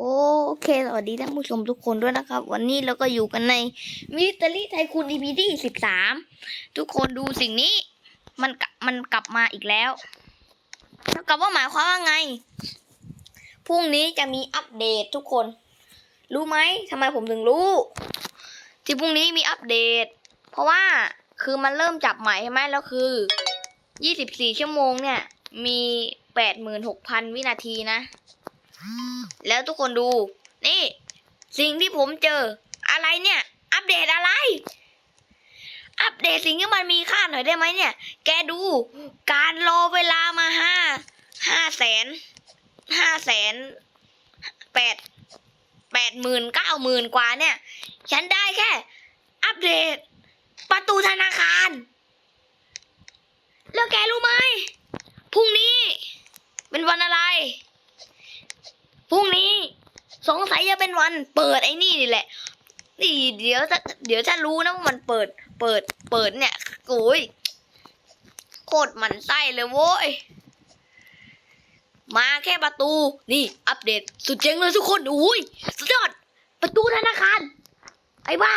โอเค สวัสดีท่านผู้ชมทุกคนด้วยนะครับ วันนี้เราก็อยู่กันในมิส t ต r รี่ไทคูน EP ที่สิบสามทุกคนดูสิ่งนี้ มันมันกลับมาอีกแล้วเท่ากับว่าหมายความว่าไงพรุ่งนี้จะมีอัปเดตทุกคน รู้ไหมทำไมผมถึงรู้ ที่พรุ่งนี้มีอัปเดต เพราะว่าคือมันเริ่มจับใหม่ใช่ไหมแล้วคือยี่สิบสี่ชั่วโมงเนี่ย มีแปดหมื่นหกพันวินาทีนะ แล้วทุกคนดู นี่ สิ่งที่ผมเจอ อะไรเนี่ย อัปเดตอะไร อัปเดตสิ่งที่มันมีค่าหน่อยได้ไหมเนี่ย แกดู การรอเวลามาห้าห้าแสนห้าแสนแปดแปดหมื่นเก้าหมื่นกว่าเนี่ย ฉันได้แค่ อัปเดต ประตูธนาคาร แล้วแกรู้ไหมพรุ่งนี้ เป็นวันอะไร พรุ่งนี้ สงสัยจะเป็นวันเปิดไอ้นี่นี่แหละนี่เดี๋ยวจะเดี๋ยวจะรู้นะว่ามันเปิด เปิด เปิดเนี่ยโอ้ยโคตรหมันไส้เลยโว้ย มาแค่ประตู นี่ อัปเดต สุดเจ๋งเลยทุกคนอุ้ยสุดยอด ประตูธนาคาร ไอ้บ้า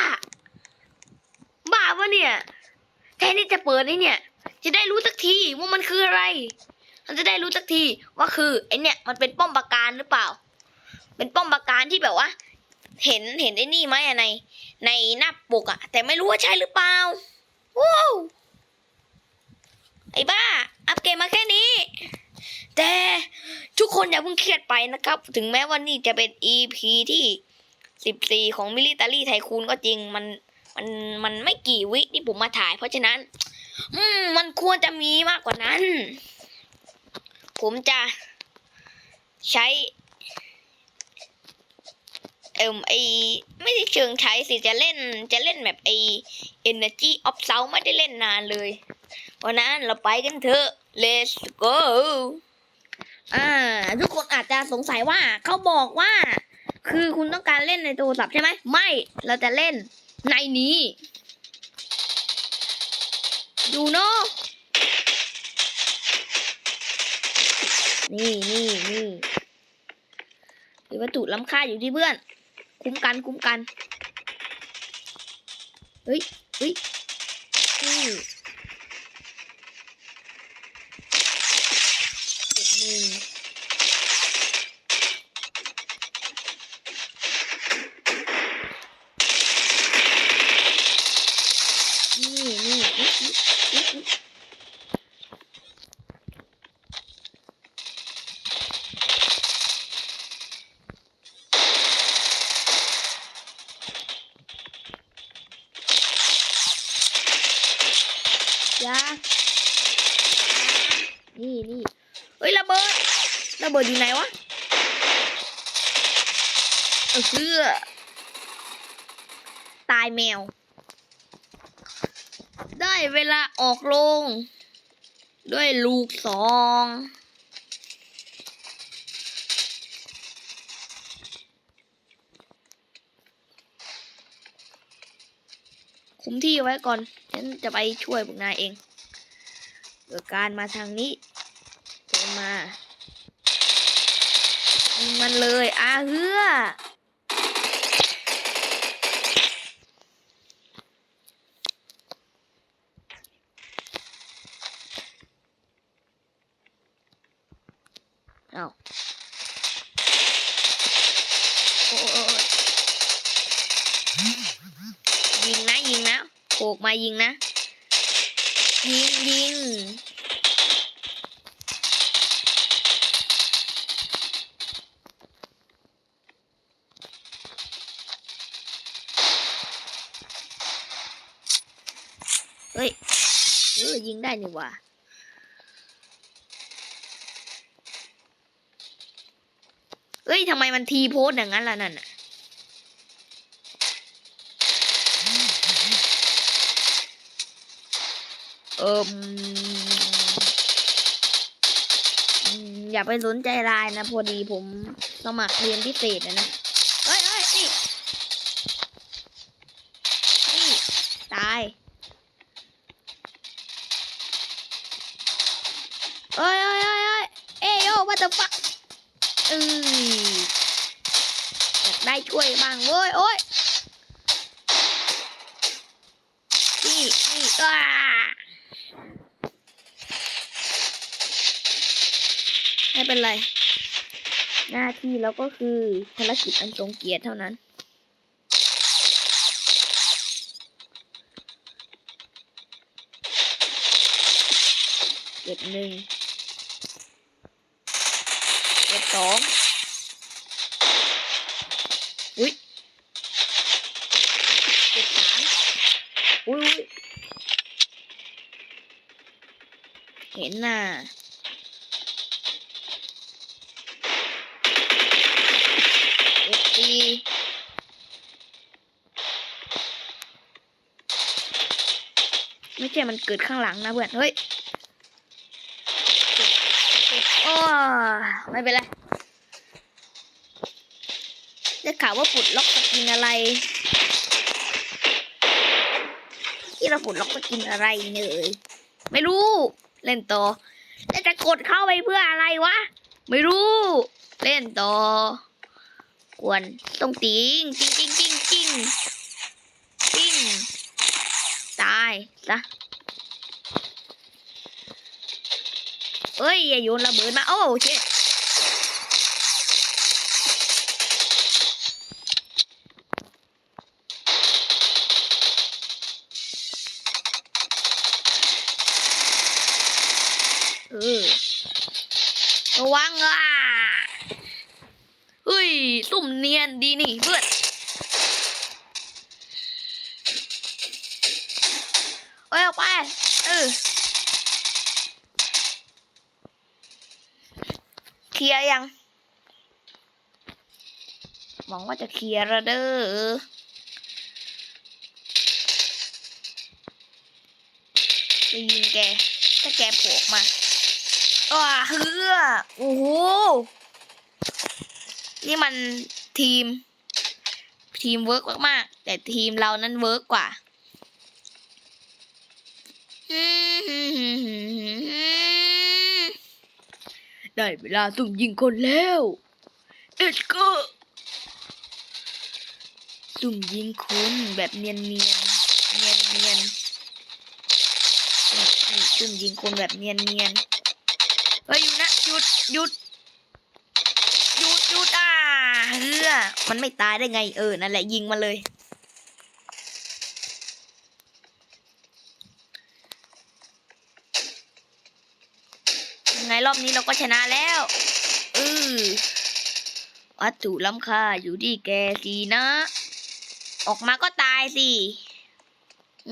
บ้าปะเนี่ยแทนที่จะเปิดไอ้เนี่ย จะได้รู้สักทีว่ามันคืออะไร มันจะได้รู้สักทีว่าคือไอเนี่ยมันเป็นป้อมปราการหรือเปล่า เป็นป้อมปราการที่แบบว่า เห็นเห็นไอ้นี่ไหมอะใน ในหน้าปกอะแต่ไม่รู้ว่าใช่หรือเปล่าว้าวไอ้บ้า อัปเกรดมาแค่นี้ แต่ทุกคนอย่าเพิ่งเครียดไปนะครับ ถึงแม้ว่านี่จะเป็น EP ที่สิบสี่ของมิลิตารี่ไทคูนก็จริงมันมันมันไม่กี่วิที่ผมมาถ่าย เพราะฉะนั้น อืม มันควรจะมีมากกว่านั้น ผมจะใช้ เอิมไอไม่ได้เชิงใช้สิจะเล่นจะเล่นแบบไอ Energy of Sound ไม่ได้เล่นนานเลยวันนั้นเราไปกันเถอะ let's go อ่า ทุกคนอาจจะสงสัยว่าเขาบอกว่า คือคุณต้องการเล่นในโทรศัพท์ใช่ไหมไม่เราจะเล่นในนี้ ดูเนาะนี่นี่นี่มีวัตถุล้ำค่าอยู่ที่เพื่อน คุ้มกันคุ้มกัน เฮ้ยเฮ้ยนี่ ยานี่นี่เฮ้ยระเบิดระเบิดอยู่ไหนวะเออเสื้อตายแมว ได้เวลาออกโรงด้วยลูกสอง คุมที่ไว้ก่อนฉันจะไปช่วยพวกนายเองเกิดการมาทางนี้เดินมา มันเลยอาเฮือเอาโอ้โอ้โอ้ยิงนะยิงนะโข กมายิงนะ ยิงยิงเฮ้ยเออยิงได้นี่ว่าเอ้ยทำไมมันทีโพสอย่างนั้นล่ะนั่นน่ะ เอออย่าไปสนใจรายนะพอดีผมสมัครเรียนพิเศษนะนะเฮ้ยเฮ้ยนี่นี่ตายเอ้ยเอ้ยเอ้ยเอ้ยเอ้ยโย what the fuck เออได้ช่วยบ้างเว้ยโอ้ยนี่นี่อ้า เป็นไร หน้าที่เราก็คือภารกิจอันทรงเกียรติเท่านั้น เก็บหนึ่ง เก็บสองอุ้ยเก็บสามอุ้ยอุ๊ยเห็นน่ะ ไม่ใช่มันเกิดข้างหลังนะเพื่อนเฮ้ยโอ้ไม่เป็นไรได้ข่าวว่าปลดล็อกสกินอะไร ที่เราปลดล็อกสกินอะไรเนยไม่รู้ เล่นต่อแล้วจะกดเข้าไปเพื่ออะไรวะ ไม่รู้ เล่นต่อกวนต้องติงจริงจริงจริงจริง ซะเอ้ยอย่าโยนระเบิดมา โอ้เช็ดเออระวังอะเฮ้ยซุ่มเนียนดีนี่เพื่อน เอ้ยออกไปเออเคลียร์ยังหวังว่าจะเคลียร์แล้วเด้อจะยิงแก ถ้าแกโผล่ออกมาอ้าเฮือโอ้โห นี่มันทีม ทีมเวิร์กมากๆ แต่ทีมเรานั้นเวิร์กกว่า ได้เวลาสุ่มยิงคนแล้ว เอ็ดก็สุ่มยิงคนแบบเนียนเนียนเนียนเนียนนี่นี่สุ่มยิงคนแบบเนียนเนียนเฮ้ยอยู่นะหยุดหยุดหยุดหยุดอ่าเฮือมันไม่ตายได้ไงเออนั่นแหละยิงมาเลย ยังไง รอบนี้เราก็ชนะแล้วเออวัตถุล้ำค่าอยู่ที่แกสินะ ออกมาก็ตายสิ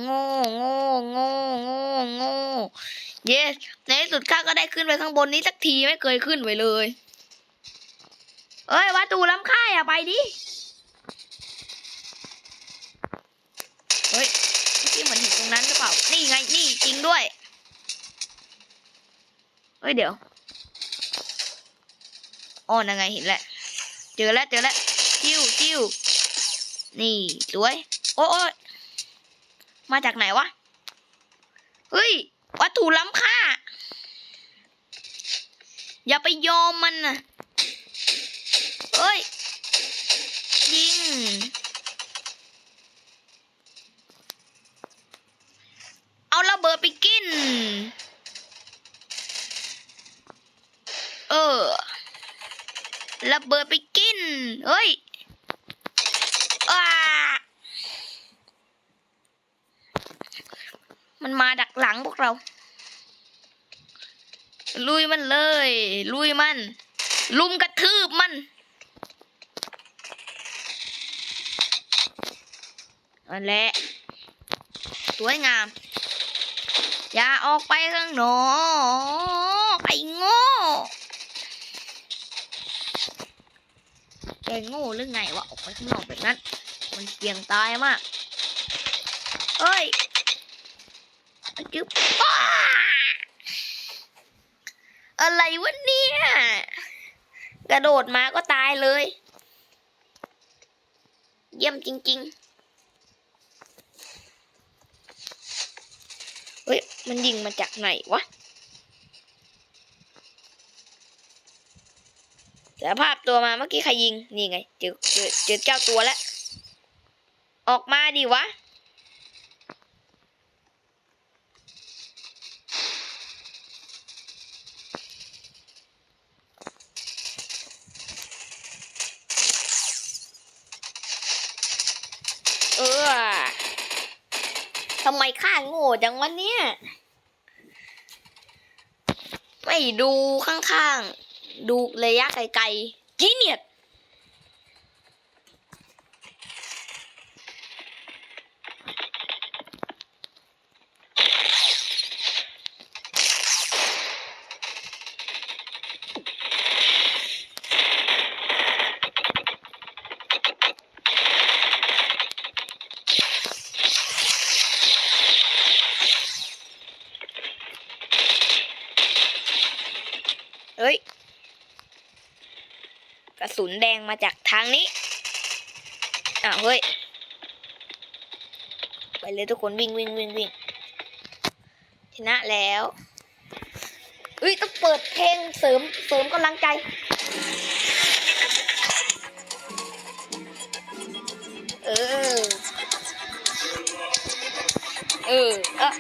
โง่โง่โง่โง่โง่เยสในที่สุดข้าก็ได้ขึ้นไปข้างบนนี้สักทีไม่เคยขึ้นไปเลย เอ้ยวัตถุล้ำค่าอย่าไปดิเฮ้ยเมื่เหมือนเห็นตรงนั้นหรือเปล่า นี่ไง นี่จริงด้วย เฮ้ยเดี๋ยวอ๋อนั่นไงเห็นแล้วเจอแล้วเจอแล้วจิ้วจิ้วนี่สวย โอ้ยโอ้ยมาจากไหนวะ เฮ้ย วัตถุล้ำค่า อย่าไปยอมมันนะเฮ้ย ยิง เอาระเบิดไปกิน เออระเบิดไปกิน เฮ้ยอ้ามันมาดักหลังพวกเรา ลุยมันเลย ลุยมัน ลุมกระทืบมัน นั่นแหละสวยงาม อย่าออกไปข้างนอก กโง่หรือไงวะออกไปข้างนอกแบบนั้น มันเสี่ยงตายมากเฮ้ยจึ๊บป้าอะไรวะเนี่ย กระโดดมาก็ตายเลย เยี่ยมจริง ๆ เฮ้ย มันยิงมาจากไหนวะ สารภาพตัวมาเมื่อกี้ใครยิง นี่ไง เจอเจอเจอเจ้าตัวแล้ว ออกมาดิวะ เออทำไมข้าโง่จังวะเนี่ยไม่ดูข้างๆ ดูระยะไกลๆจีเนียด นแดงมาจากทางนี้อ้าวเฮ้ย ไปเลยทุกคนวิ่งวิ่งวิ่งวิ่งชนะแล้วเฮ้ยต้องเปิดเพลงเสริมเสริมกำลังใจเออ เออเอะ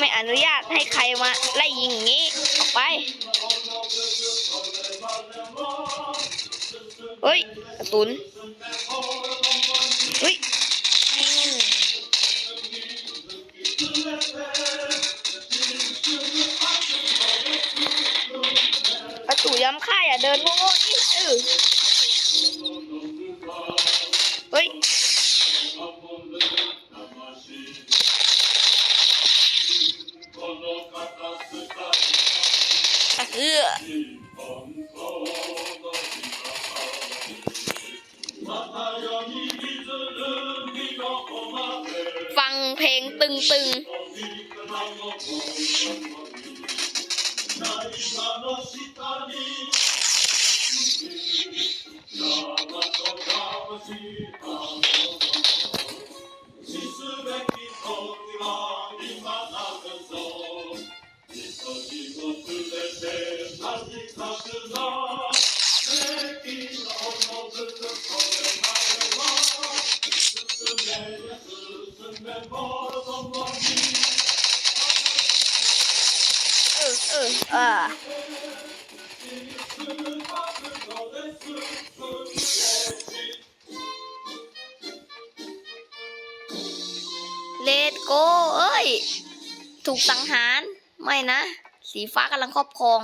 ไม่อนุญาตให้ใครมาไล่ยิงอย่างนี้ ออกไป เฮ้ยกระสุนเฮ้ยอืมประตูย้ำค่ายอะ เดินโง่ๆนี่เออ งตึง เลดโกเอ้ย ถูกสังหาร ไม่นะ สีฟ้ากำลังครอบครอง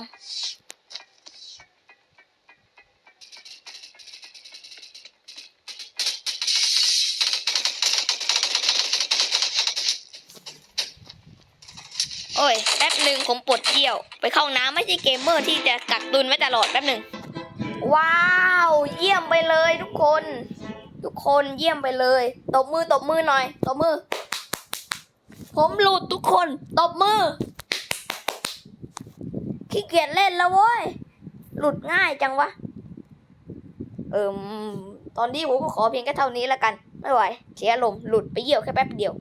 โอ้ย แป๊บหนึ่งผมปวดเกี่ยว ไปเข้าน้ำไม่ใช่เกมเมอร์ที่จะกักตุนไว้ตลอดแป๊บหนึ่ง ว้าว เยี่ยมไปเลยทุกคน ทุกคนเยี่ยมไปเลย ตบมือตบมือหน่อย ตบมือ ผมหลุดทุกคน ตบมือ ขี้เกียจเล่นแล้วเว้ย หลุดง่ายจังวะ เอิมตอนนี้ผมก็ขอเพียงแค่เท่านี้แล้วกัน ไม่ไหว เสียลมณ์หลุดไปเยี่ยวแค่แป๊บเดียว